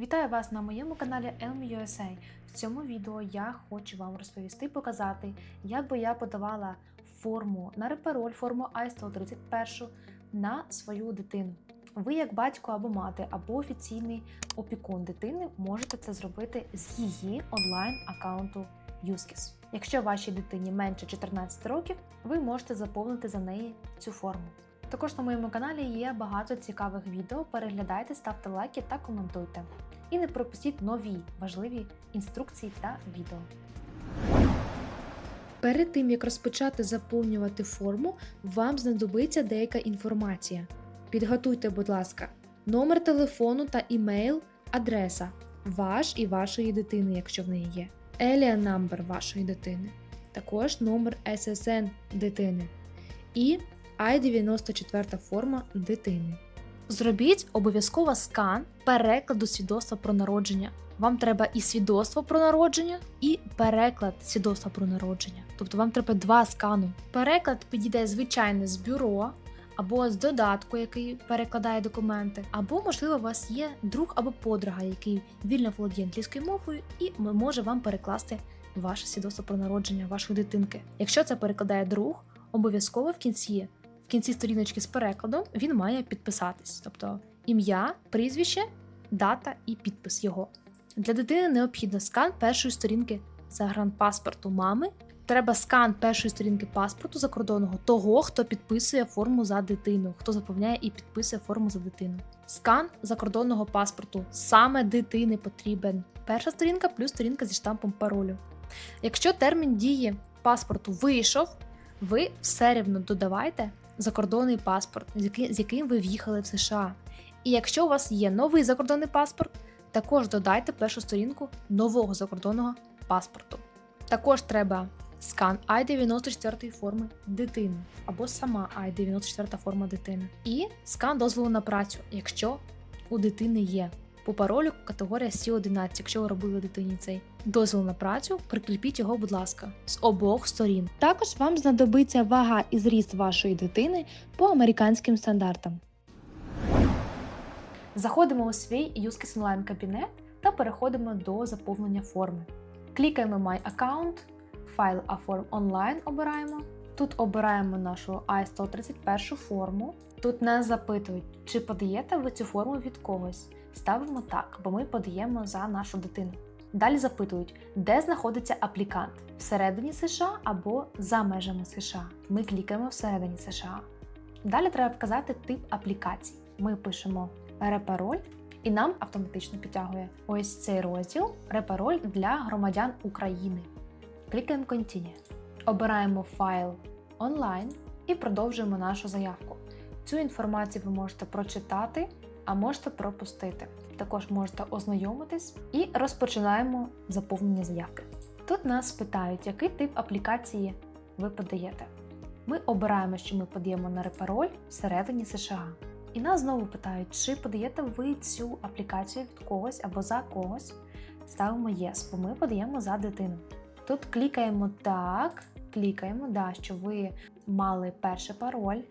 Вітаю вас на моєму каналі Elmi В цьому відео я хочу вам розповісти показати, як би я подавала форму на репероль, форму I-131 на свою дитину. Ви, як батько або мати, або офіційний опікун дитини, можете це зробити з її онлайн-аккаунту Юскіс. Якщо вашій дитині менше 14 років, ви можете заповнити за неї цю форму. Також на моєму каналі є багато цікавих відео. Переглядайте, ставте лайки та коментуйте. І не пропустіть нові важливі інструкції та відео. Перед тим як розпочати заповнювати форму, вам знадобиться деяка інформація. Підготуйте, будь ласка, номер телефону та імейл, адреса ваш і вашої дитини, якщо в неї є, Alien number вашої дитини, також номер SSN дитини і I-94 форма дитини. Зробіть обов'язково скан перекладу свідоцтва про народження. Вам треба і свідоцтво про народження, і переклад свідоцтва про народження. Тобто вам треба два скану. Переклад підійде звичайно з бюро або з додатку, який перекладає документи, або, можливо, у вас є друг або подруга, який вільно володіє англійською мовою і може вам перекласти ваше свідоцтво про народження вашої дитинки. Якщо це перекладає друг, обов'язково в кінці в кінці сторіночки з перекладом він має підписатись, тобто ім'я, прізвище, дата і підпис його. Для дитини необхідно скан першої сторінки загранпаспорту мами. Треба скан першої сторінки паспорту закордонного того, хто підписує форму за дитину, хто заповняє і підписує форму за дитину. Скан закордонного паспорту саме дитини потрібен. Перша сторінка плюс сторінка зі штампом паролю. Якщо термін дії паспорту вийшов, ви все рівно додавайте закордонний паспорт, з яким, ви в'їхали в США. І якщо у вас є новий закордонний паспорт, також додайте першу сторінку нового закордонного паспорту. Також треба скан I-94 форми дитини або сама I-94 форма дитини. І скан дозволу на працю, якщо у дитини є. По паролю категорія C11, якщо ви робили дитині цей дозвіл на працю, прикріпіть його, будь ласка, з обох сторін. Також вам знадобиться вага і зріст вашої дитини по американським стандартам. Заходимо у свій Юскіс онлайн кабінет та переходимо до заповнення форми. Клікаємо My Account, файл A-Form Online обираємо. Тут обираємо нашу I-131 форму. Тут нас запитують, чи подаєте ви цю форму від когось. Ставимо так, бо ми подаємо за нашу дитину. Далі запитують, де знаходиться аплікант всередині США або за межами США. Ми клікаємо всередині США. Далі треба вказати тип аплікації. Ми пишемо репароль, і нам автоматично підтягує ось цей розділ репароль для громадян України. Клікаємо Continue. Обираємо файл онлайн і продовжуємо нашу заявку. Цю інформацію ви можете прочитати, а можете пропустити. Також можете ознайомитись і розпочинаємо заповнення заявки. Тут нас питають, який тип аплікації ви подаєте. Ми обираємо, що ми подаємо на репароль всередині США. І нас знову питають, чи подаєте ви цю аплікацію від когось або за когось. Ставимо Yes, бо ми подаємо за дитину. Тут клікаємо так, клікаємо, да, що ви мали перший пароль,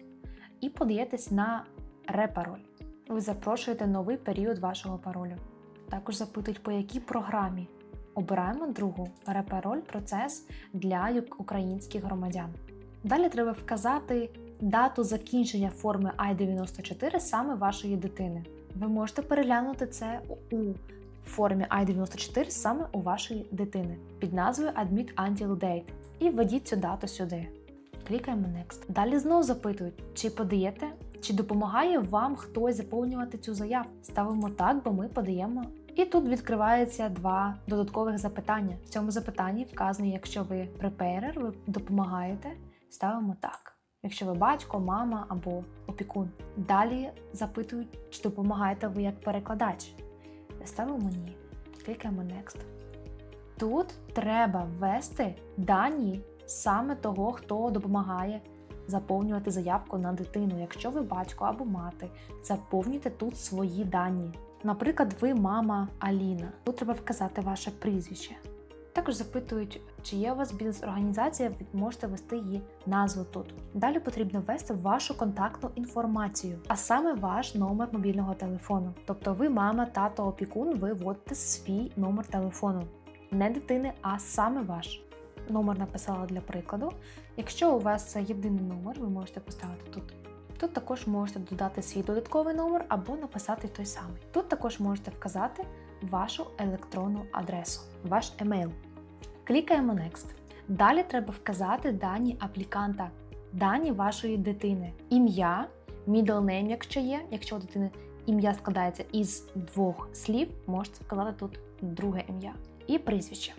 і подаєтесь на репароль. Ви запрошуєте новий період вашого паролю. Також запитують, по якій програмі. Обираємо другу репароль процес для українських громадян. Далі треба вказати дату закінчення форми I-94 саме вашої дитини. Ви можете переглянути це у формі I-94 саме у вашої дитини під назвою Admit Until Date і введіть цю дату сюди. Клікаємо Next. Далі знову запитують, чи подаєте, чи допомагає вам хтось заповнювати цю заявку. Ставимо так, бо ми подаємо. І тут відкривається два додаткових запитання. В цьому запитанні вказано, якщо ви препейрер, ви допомагаєте, ставимо так. Якщо ви батько, мама або опікун. Далі запитують, чи допомагаєте ви як перекладач. Ставимо ні. Клікаємо Next. Тут треба ввести дані саме того, хто допомагає заповнювати заявку на дитину. Якщо ви батько або мати, заповнюйте тут свої дані. Наприклад, ви мама Аліна. Тут треба вказати ваше прізвище. Також запитують, чи є у вас бізнес-організація, ви можете ввести її назву тут. Далі потрібно ввести вашу контактну інформацію, а саме ваш номер мобільного телефону. Тобто ви, мама, тато, опікун, ви вводите свій номер телефону. Не дитини, а саме ваш. Номер написала для прикладу. Якщо у вас єдиний номер, ви можете поставити тут. Тут також можете додати свій додатковий номер або написати той самий. Тут також можете вказати вашу електронну адресу, ваш емейл. Клікаємо Next. Далі треба вказати дані апліканта, дані вашої дитини, ім'я, middle name, якщо є. Якщо у дитини ім'я складається із двох слів, можете вказати тут друге ім'я і прізвище.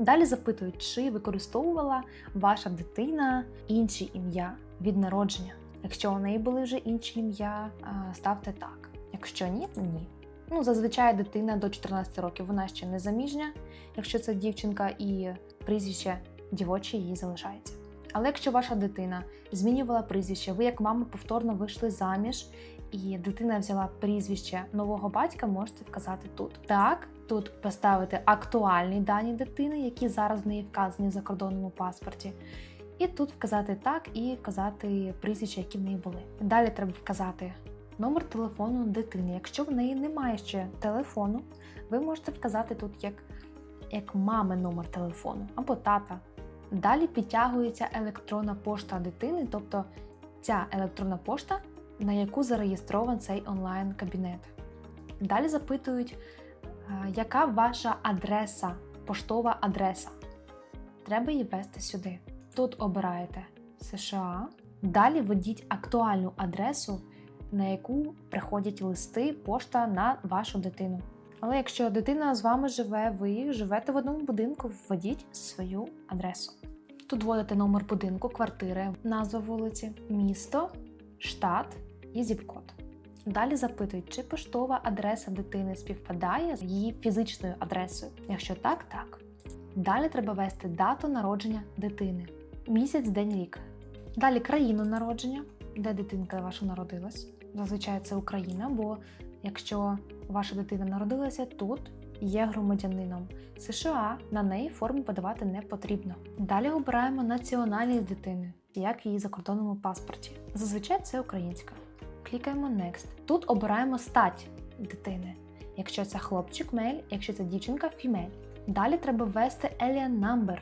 Далі запитують, чи використовувала ваша дитина інші ім'я від народження. Якщо у неї були вже інші ім'я, ставте так. Якщо ні, ні. Ну, зазвичай дитина до 14 років вона ще не заміжня, якщо це дівчинка і прізвище дівоче їй залишається. Але якщо ваша дитина змінювала прізвище, ви як мама повторно вийшли заміж, і дитина взяла прізвище нового батька, можете вказати тут. Так, тут поставити актуальні дані дитини, які зараз в неї вказані в закордонному паспорті. І тут вказати так і вказати прізвища, які в неї були. Далі треба вказати номер телефону дитини. Якщо в неї немає ще телефону, ви можете вказати тут як, як мами номер телефону або тата. Далі підтягується електронна пошта дитини, тобто ця електронна пошта, на яку зареєстрований цей онлайн-кабінет. Далі запитують, яка ваша адреса, поштова адреса. Треба її ввести сюди. Тут обираєте США. Далі введіть актуальну адресу, на яку приходять листи, пошта на вашу дитину. Але якщо дитина з вами живе, ви живете в одному будинку, введіть свою адресу. Тут вводите номер будинку, квартири, назва вулиці, місто, штат і зіп-код. Далі запитують, чи поштова адреса дитини співпадає з її фізичною адресою. Якщо так, так. Далі треба ввести дату народження дитини, місяць, день, рік. Далі країну народження, де дитинка ваша народилась. Зазвичай це Україна, бо якщо ваша дитина народилася тут, є громадянином США, на неї форму подавати не потрібно. Далі обираємо національність дитини, як її закордонному паспорті. Зазвичай це українська. Клікаємо Next. Тут обираємо стать дитини. Якщо це хлопчик мель, якщо це дівчинка фімель. Далі треба ввести Alien Number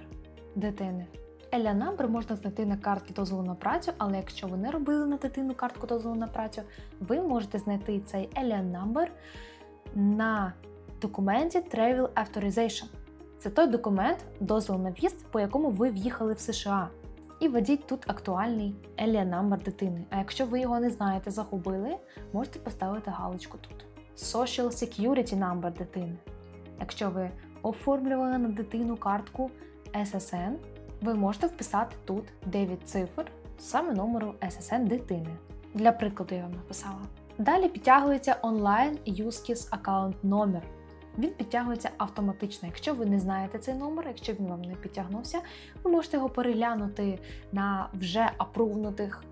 дитини. Alien Number можна знайти на картці дозволу на працю, але якщо ви не робили на дитину картку дозволу на працю, ви можете знайти цей Alien Number на документі Travel Authorization. Це той документ, дозвіл на в'їзд, по якому ви в'їхали в США. І введіть тут актуальний Number дитини. А якщо ви його не знаєте, загубили, можете поставити галочку тут. Social Security Number дитини. Якщо ви оформлювали на дитину картку SSN, ви можете вписати тут 9 цифр саме номеру SSN дитини. Для прикладу я вам написала. Далі підтягується онлайн USKIS аккаунт номер. Він підтягується автоматично. Якщо ви не знаєте цей номер, якщо він вам не підтягнувся, ви можете його переглянути на вже апрувнутих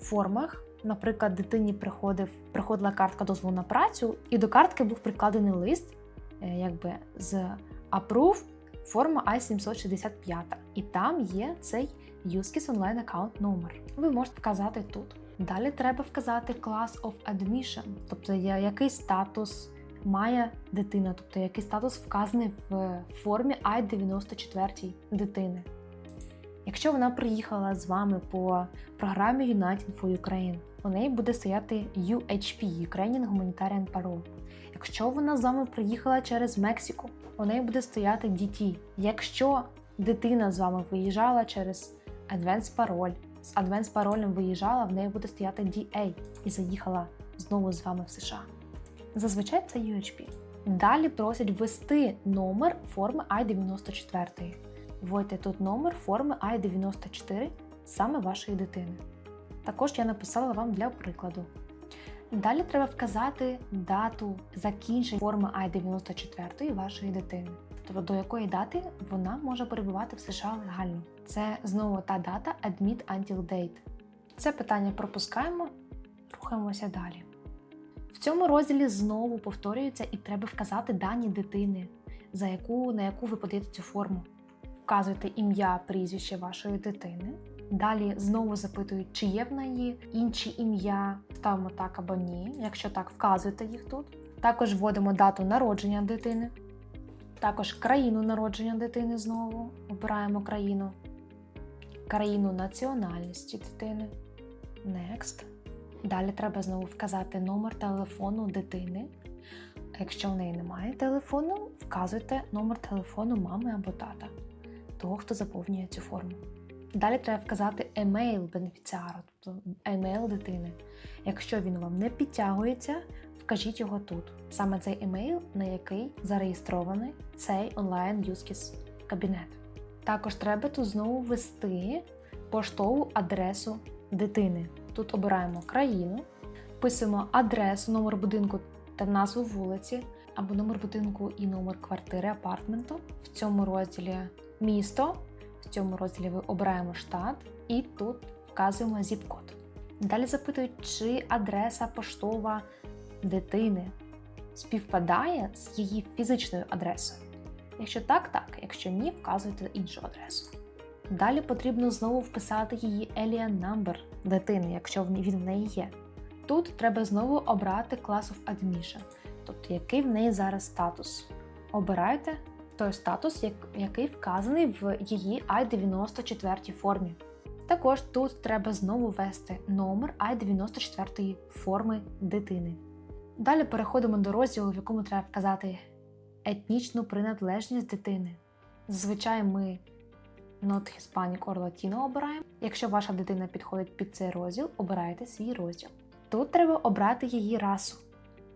формах. Наприклад, дитині приходив, приходила картка дозволу на працю, і до картки був прикладений лист, е, якби з approve форма I-765. І там є цей USKIS онлайн аккаунт номер. Ви можете вказати тут. Далі треба вказати Class of Admission, тобто який статус має дитина, тобто який статус вказаний в формі I-94 дитини. Якщо вона приїхала з вами по програмі United for Ukraine, у неї буде стояти UHP Ukrainian Humanitarian Parole. Якщо вона з вами приїхала через Мексику, у неї буде стояти DT. Якщо дитина з вами виїжджала через Advanced Parole, з Advanced паролем виїжджала, в неї буде стояти DA і заїхала знову з вами в США. Зазвичай це UHP. Далі просять ввести номер форми I-94. Вводьте тут номер форми I-94 саме вашої дитини. Також я написала вам для прикладу. Далі треба вказати дату закінчення форми I-94 вашої дитини. Тобто до якої дати вона може перебувати в США легально. Це знову та дата Admit Until Date. Це питання пропускаємо, рухаємося далі. В цьому розділі знову повторюється і треба вказати дані дитини. за яку, на яку ви подаєте цю форму. Вказуєте ім'я, прізвище вашої дитини. Далі знову запитують, чи є в неї інші ім'я, ставимо так або ні. Якщо так, вказуйте їх тут. Також вводимо дату народження дитини, також країну народження дитини знову. Обираємо країну, країну національності дитини. Next. Далі треба знову вказати номер телефону дитини. Якщо в неї немає телефону, вказуйте номер телефону мами або тата, того, хто заповнює цю форму. Далі треба вказати емейл бенефіціару, тобто емейл дитини. Якщо він вам не підтягується, вкажіть його тут. Саме цей емейл, на який зареєстрований цей онлайн юзкіс кабінет. Також треба тут знову ввести поштову адресу дитини. Тут обираємо країну, вписуємо адресу, номер будинку та назву вулиці, або номер будинку і номер квартири апартменту. В цьому розділі місто, в цьому розділі ви обираємо штат і тут вказуємо зіп-код. Далі запитують, чи адреса поштова дитини співпадає з її фізичною адресою. Якщо так, так, якщо ні, вказуйте іншу адресу. Далі потрібно знову вписати її alien number дитини, якщо він в неї є. Тут треба знову обрати Class of Admission, тобто який в неї зараз статус. Обирайте той статус, який вказаний в її I-94 формі. Також тут треба знову ввести номер I-94 форми дитини. Далі переходимо до розділу, в якому треба вказати етнічну приналежність дитини. Зазвичай ми Not Hispanic or Latino обираємо. Якщо ваша дитина підходить під цей розділ, обирайте свій розділ. Тут треба обрати її расу.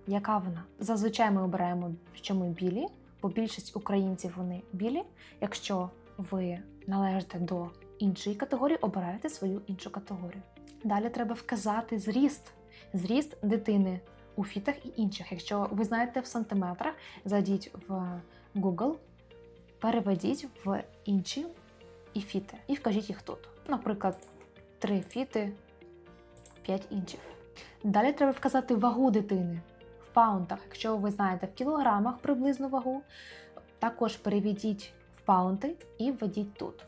Яка вона? Зазвичай ми обираємо, що ми білі, бо більшість українців вони білі. Якщо ви належите до іншої категорії, обирайте свою іншу категорію. Далі треба вказати зріст, зріст дитини у фітах і інших. Якщо ви знаєте в сантиметрах, зайдіть в Google, переведіть в інші і фіти, і вкажіть їх тут. Наприклад, 3 фіти, 5 інчів. Далі треба вказати вагу дитини в паунтах. Якщо ви знаєте в кілограмах приблизну вагу, також переведіть в паунти і введіть тут.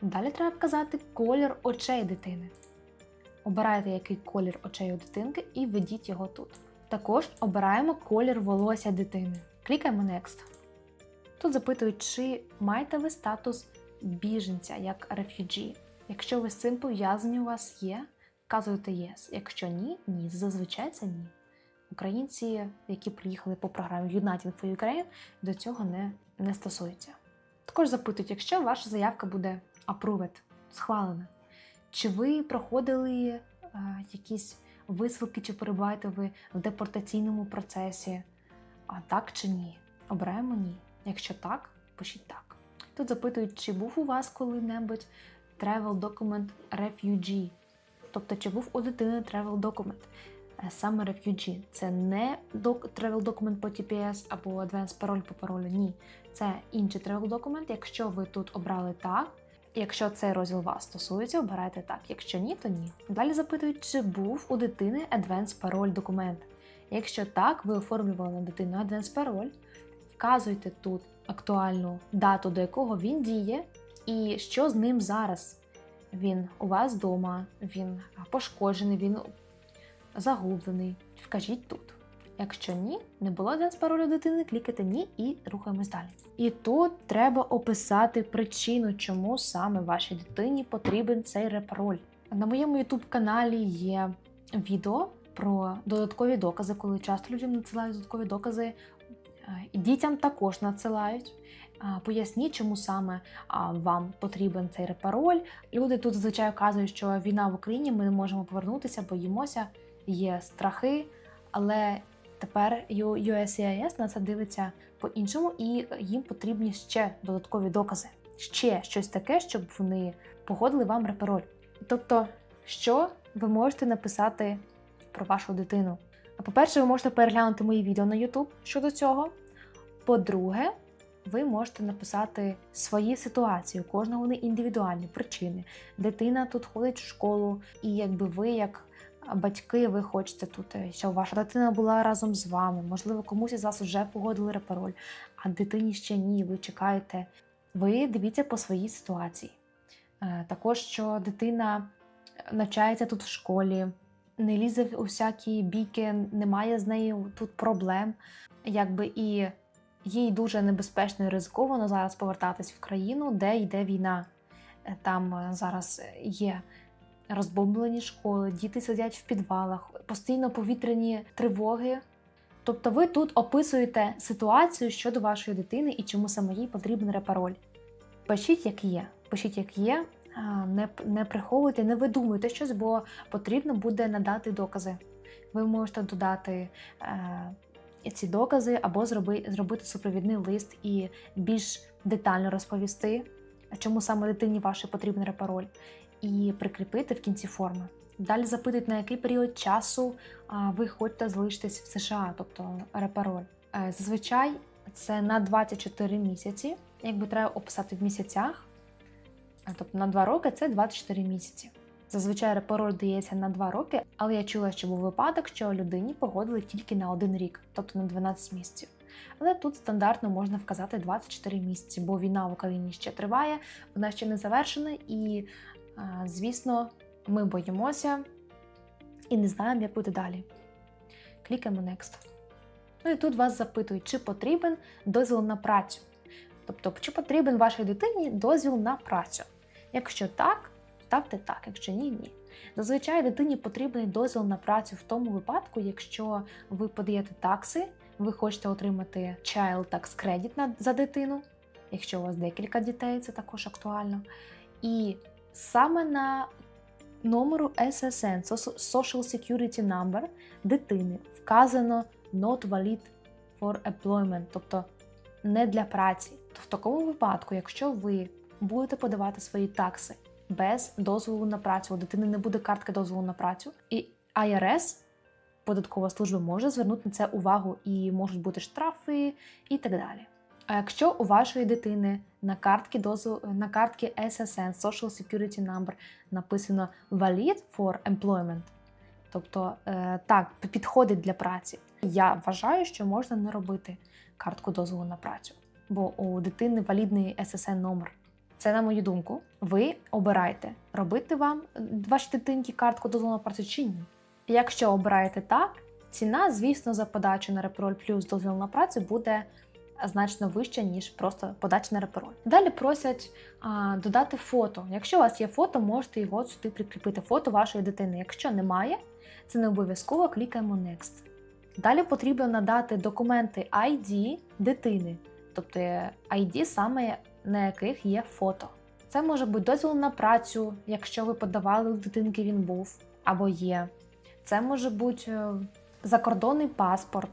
Далі треба вказати колір очей дитини. Обирайте, який колір очей у дитинки і введіть його тут. Також обираємо колір волосся дитини. Клікаємо Next. Тут запитують, чи маєте ви статус біженця як refugee. Якщо ви з цим пов'язані у вас є, вказуєте Yes. Якщо ні, ні. Зазвичай це ні. Українці, які приїхали по програмі United for Ukraine, до цього не, не стосуються. Також запитують, якщо ваша заявка буде approved, схвалена, чи ви проходили а, якісь висилки, чи перебуваєте ви в депортаційному процесі? А так чи ні? Обираємо ні. Якщо так, пишіть так. Тут запитують, чи був у вас коли-небудь travel document refugee, тобто чи був у дитини travel document. Саме refugee. Це не travel document по TPS або Advanced пароль по паролю. Ні. Це інший travel document. Якщо ви тут обрали так, якщо цей розділ вас стосується, обирайте так. Якщо ні, то ні. Далі запитують, чи був у дитини Advanced пароль документ. Якщо так, ви оформлювали на дитину Advanced пароль, вказуйте тут актуальну дату, до якого він діє, і що з ним зараз. Він у вас вдома, він пошкоджений, він загублений. Вкажіть тут. Якщо ні, не було з паролю дитини, клікайте ні і рухаємось далі. І тут треба описати причину, чому саме вашій дитині потрібен цей репароль. На моєму YouTube каналі є відео про додаткові докази, коли часто людям надсилають додаткові докази дітям також надсилають. Поясніть, чому саме вам потрібен цей репароль. Люди тут зазвичай кажуть, що війна в Україні, ми не можемо повернутися, боїмося, є страхи, але тепер USCIS на це дивиться по-іншому, і їм потрібні ще додаткові докази, ще щось таке, щоб вони погодили вам репароль. Тобто, що ви можете написати про вашу дитину? По-перше, ви можете переглянути мої відео на YouTube щодо цього. По-друге, ви можете написати свої ситуації, у кожного вони індивідуальні причини. Дитина тут ходить в школу, і якби ви, як батьки, ви хочете тут, е, щоб ваша дитина була разом з вами. Можливо, комусь із вас вже погодили репероль, а дитині ще ні. Ви чекаєте. Ви дивіться по своїй ситуації. Е, Також, що дитина навчається тут в школі, не лізе у всякі бійки, немає з нею тут проблем. Якби і їй дуже небезпечно і ризиковано зараз повертатись в країну, де йде війна. Е, Там е, зараз є розбомблені школи, діти сидять в підвалах, постійно повітряні тривоги. Тобто ви тут описуєте ситуацію щодо вашої дитини і чому саме їй потрібен репароль. Пишіть, як є. Пишіть, як є, не, не приховуйте, не видумуйте щось, бо потрібно буде надати докази. Ви можете додати е, ці докази або зроби, зробити супровідний лист і більш детально розповісти, чому саме дитині вашій потрібен репароль, і прикріпити в кінці форми. Далі запитують, на який період часу ви хочете залишитись в США, тобто репароль. Е, Зазвичай це на 24 місяці, якби треба описати в місяцях. Тобто на 2 роки це 24 місяці. Зазвичай репароль дається на 2 роки, але я чула, що був випадок, що людині погодили тільки на 1 рік, тобто на 12 місяців. Але тут стандартно можна вказати 24 місяці, бо війна в Україні ще триває, вона ще не завершена, і, звісно, ми боїмося і не знаємо, як буде далі. Клікаємо Next. Ну і тут вас запитують, чи потрібен дозвіл на працю. Тобто, чи потрібен вашій дитині дозвіл на працю. Якщо так, ставте так, якщо ні, ні. Зазвичай дитині потрібен дозвіл на працю в тому випадку, якщо ви подаєте такси, ви хочете отримати Child Tax Credit за дитину, якщо у вас декілька дітей, це також актуально. І саме на номеру SSN, Social Security Number дитини вказано not valid for employment, тобто не для праці. То в такому випадку, якщо ви будете подавати свої такси без дозволу на працю, у дитини не буде картки дозволу на працю, і IRS, податкова служба, може звернути на це увагу і можуть бути штрафи і так далі. А якщо у вашої дитини на картці дозвол на картці SSN Social Security Number написано valid for employment, тобто е, так підходить для праці, я вважаю, що можна не робити картку дозволу на працю, бо у дитини валідний SSN номер. Це на мою думку. Ви обираєте, робити вам е, вашій дитинці картку на працю чи ні. Якщо обираєте так, ціна, звісно, за подачу на репроль плюс дозвіл на працю буде значно вища, ніж просто подача на репероль. Далі просять а, додати фото. Якщо у вас є фото, можете його сюди прикріпити фото вашої дитини. Якщо немає, це не обов'язково клікаємо Next. Далі потрібно надати документи ID дитини, тобто ID саме на яких є фото. Це може бути дозвіл на працю, якщо ви подавали у дитинки, він був або є. Це може бути е, закордонний паспорт.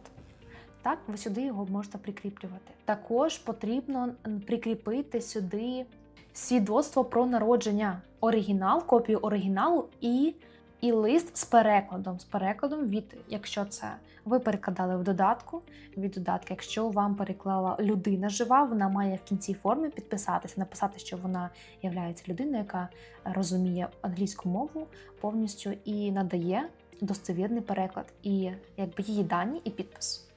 Так, ви сюди його можете прикріплювати. Також потрібно прикріпити сюди свідоцтво про народження, оригінал, копію оригіналу і, і лист з перекладом. З перекладом від, якщо це ви перекладали в додатку, від додатка, якщо вам переклала людина жива, вона має в кінці форми підписатися, написати, що вона є людиною, яка розуміє англійську мову повністю і надає достовірний переклад, і якби її дані і підпис.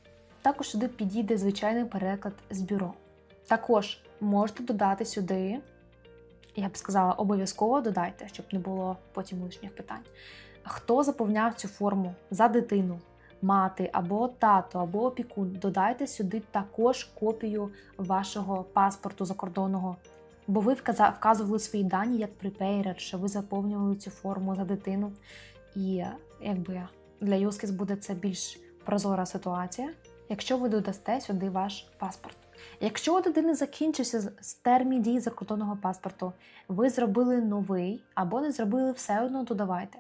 Також сюди підійде звичайний переклад з бюро. Також можете додати сюди, я б сказала, обов'язково додайте, щоб не було потім лишніх питань. Хто заповняв цю форму за дитину, мати або тато, або опікун, додайте сюди також копію вашого паспорту закордонного. Бо ви вказували свої дані як припейрер, що ви заповнювали цю форму за дитину. І якби для Юскіс буде це більш прозора ситуація, якщо ви додасте сюди ваш паспорт. Якщо у дитини закінчився з- термін дії закордонного паспорту, ви зробили новий або не зробили все одно, додавайте.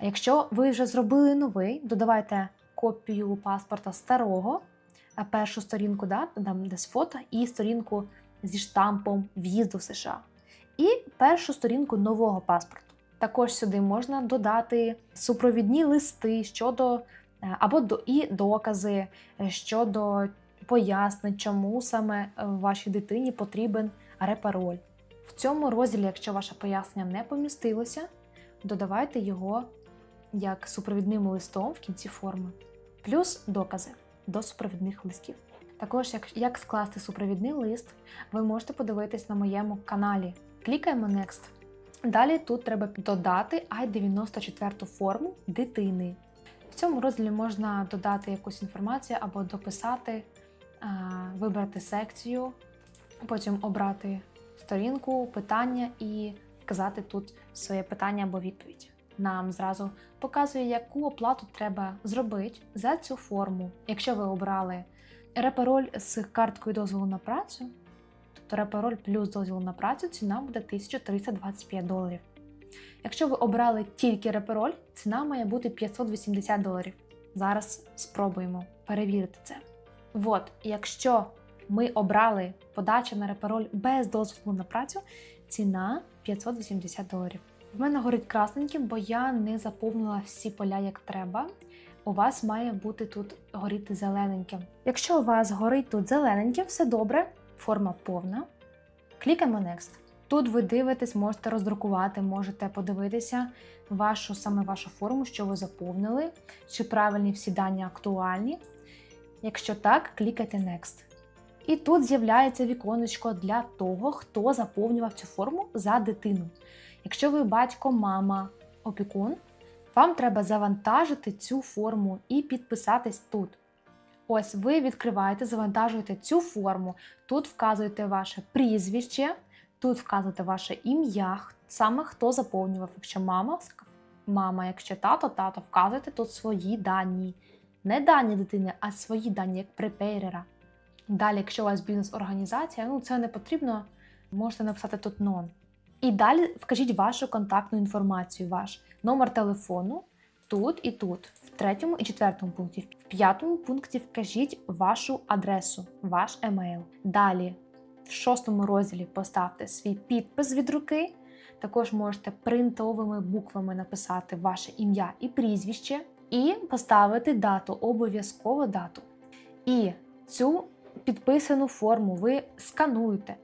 Якщо ви вже зробили новий, додавайте копію паспорта старого, першу сторінку, да, там десь фото, і сторінку зі штампом в'їзду в США, і першу сторінку нового паспорту. Також сюди можна додати супровідні листи щодо е, або до і докази е, щодо пояснень, чому саме е, вашій дитині потрібен репароль. В цьому розділі, якщо ваше пояснення не помістилося, додавайте його як супровідним листом в кінці форми, плюс докази до супровідних листів. Також, як, як скласти супровідний лист, ви можете подивитись на моєму каналі. Клікаємо Next. Далі тут треба додати I-94 форму дитини. В цьому розділі можна додати якусь інформацію або дописати, вибрати секцію, потім обрати сторінку, питання і вказати тут своє питання або відповідь. Нам зразу показує, яку оплату треба зробити за цю форму. Якщо ви обрали репароль з карткою дозволу на працю, тобто репароль плюс дозвіл на працю, ціна буде 1325 доларів. Якщо ви обрали тільки репероль, ціна має бути 580 доларів. Зараз спробуємо перевірити це. От, якщо ми обрали подачу на репероль без дозволу на працю, ціна 580 доларів. В мене горить красненьким, бо я не заповнила всі поля як треба. У вас має бути тут горіти зелененьким. Якщо у вас горить тут зелененьким, все добре, форма повна. Клікаємо Next. Тут ви дивитесь, можете роздрукувати, можете подивитися вашу саме вашу форму, що ви заповнили, чи правильні всі дані актуальні. Якщо так, клікайте Next. І тут з'являється віконечко для того, хто заповнював цю форму за дитину. Якщо ви батько, мама, опікун, вам треба завантажити цю форму і підписатись тут. Ось ви відкриваєте, завантажуєте цю форму. Тут вказуєте ваше прізвище, тут вказуєте ваше ім'я, саме хто заповнював. Якщо мама, мама, якщо тато, тато, вказуєте тут свої дані. Не дані дитини, а свої дані як препейрера. Далі, якщо у вас бізнес-організація, ну це не потрібно, можете написати тут non. І далі вкажіть вашу контактну інформацію, ваш номер телефону тут і тут, в третьому і четвертому пункті. В п'ятому пункті вкажіть вашу адресу, ваш емейл. Далі, в шостому розділі поставте свій підпис від руки. Також можете принтовими буквами написати ваше ім'я і прізвище, і поставити дату, обов'язково дату. І цю підписану форму ви скануєте.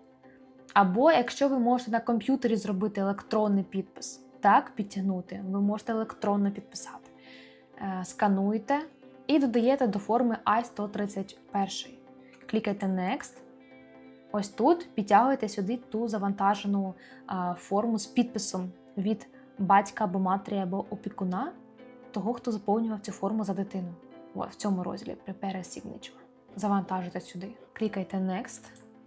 Або якщо ви можете на комп'ютері зробити електронний підпис, так, підтягнути, ви можете електронно підписати. Е, скануєте і додаєте до форми I-131. Клікайте Next. Ось тут підтягуєте сюди ту завантажену форму з підписом від батька або матері або опікуна, того, хто заповнював цю форму за дитину. Ось в цьому розділі Prepare a Signature. Завантажуйте сюди. Клікайте Next.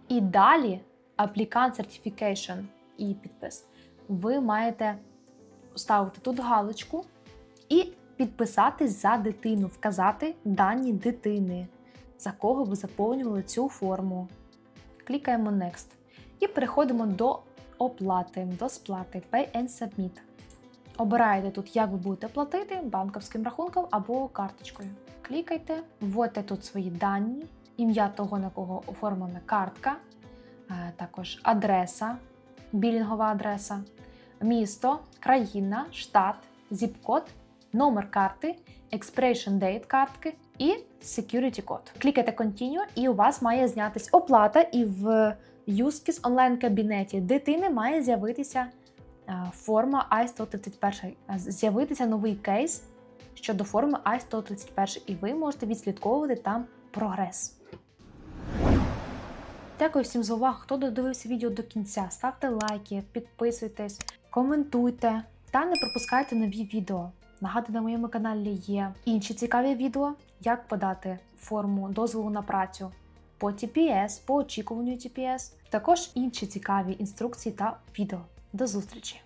І далі Applicant Certification і підпис. Ви маєте ставити тут галочку і підписатись за дитину, вказати дані дитини, за кого ви заповнювали цю форму. Клікаємо Next. І переходимо до оплати, до сплати Pay and Submit. Обираєте тут, як ви будете платити банківським рахунком або карточкою. Клікайте, вводьте тут свої дані, ім'я того, на кого оформлена картка, е, також адреса, білінгова адреса, місто, країна, штат, зіп-код, номер карти, expiration date картки і security код. Клікайте Continue і у вас має знятись оплата, і в Юскіс онлайн-кабінеті дитини має з'явитися форма I-131, з'явитися новий кейс щодо форми I-131, і ви можете відслідковувати там прогрес. Дякую всім за увагу, хто додивився відео до кінця. Ставте лайки, підписуйтесь, коментуйте та не пропускайте нові відео. Нагадую, на моєму каналі є інші цікаві відео, як подати форму дозволу на працю по TPS, по очікуванню TPS, також інші цікаві інструкції та відео. До зустрічі!